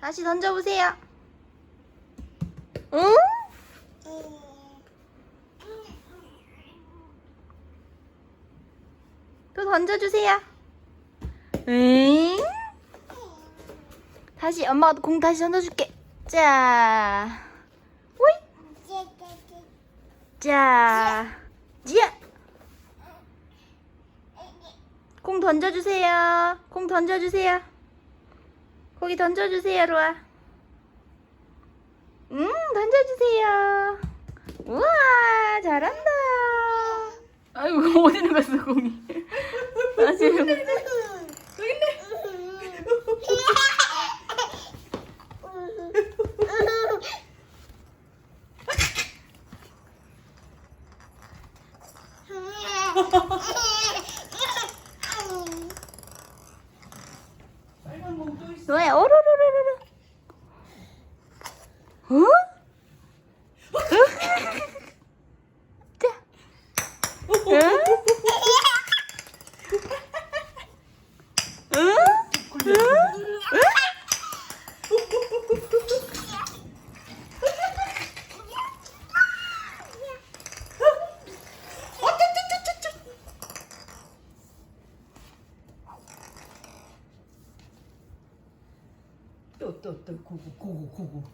다시 던져보세요. 응? 또 던져주세요. 응? 다시 엄마가 공 다시 던져줄게. 자, 오이. 자, 지야. 공 던져주세요. 공 던져주세요. 거기 던져주세요, 로아. 음, 던져주세요. 우와, 잘한다. 아이고, 어디로 갔어, 공이. 아, 지금. 여기 있네. 공또 있어. 로아야, 오로로로로로. 어? 자. 응? 또또또 고고 고고 고고.